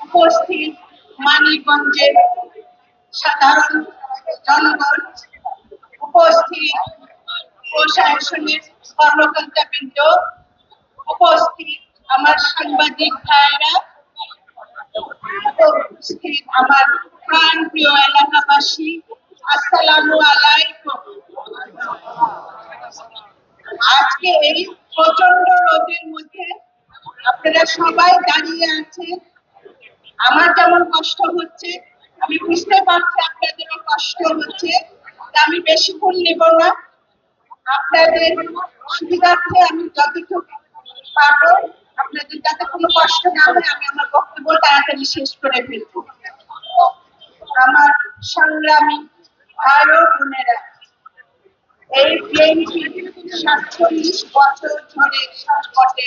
উপস্থিত মানিকগঞ্জের সাধারণ জনগণ, উপস্থিত প্রশাসনের কর্মকর্তাবৃন্দ, উপস্থিত আমার সাংবাদিক ভাইরা উপস্থিত আমার প্রাণ প্রিয় এলাকাবাসী, আসসালামু আলাইকুম। আজকে এই প্রচণ্ড রোদের মধ্যে সবাই দাঁড়িয়ে আছেন আমার যেমন কষ্ট হচ্ছে, আমি বুঝতে পারছি আপনাদেরও কষ্ট হচ্ছে আমি বেশিক্ষণ নেব না। আপনাদের সুবিধার্থে আমি যতটুকু পারব, আপনাদের যাতে কোনো কষ্ট না হয়, আমি আমার বক্তব্য তাড়াতাড়ি শেষ করে ফেলব। আমার সংগ্রামী ভাই ও বোনেরা, এই বিএনপি সাতচল্লিশ বছর ধরে সংকটে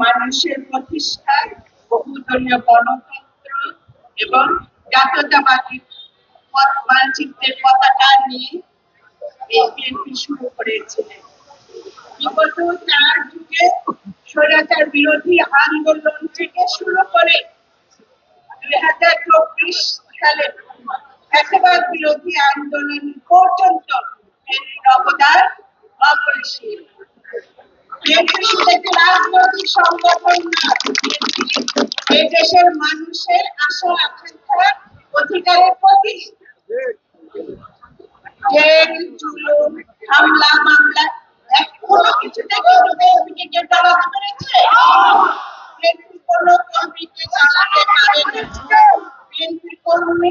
মানুষের প্রতিষ্ঠায় বহুদলীয় গণতন্ত্র এবং জাতীয়তাবাদী মানচিত্রের পতাকা নিয়ে এই বিএনপি শুরু করেছিলেন। বিগত চার যুগে স্বৈরাচার বিরোধী আন্দোলন থেকে শুরু করে দুই হাজার চব্বিশ সালে বিরোধী আন্দোলন পর্যন্ত অবদান অপরিসীম। রাজনৈতিক দেশের মানুষের আশা আকাঙ্ক্ষা অধিকারের প্রতি হামলা মামলা কর্মীকে চালাতে কর্মী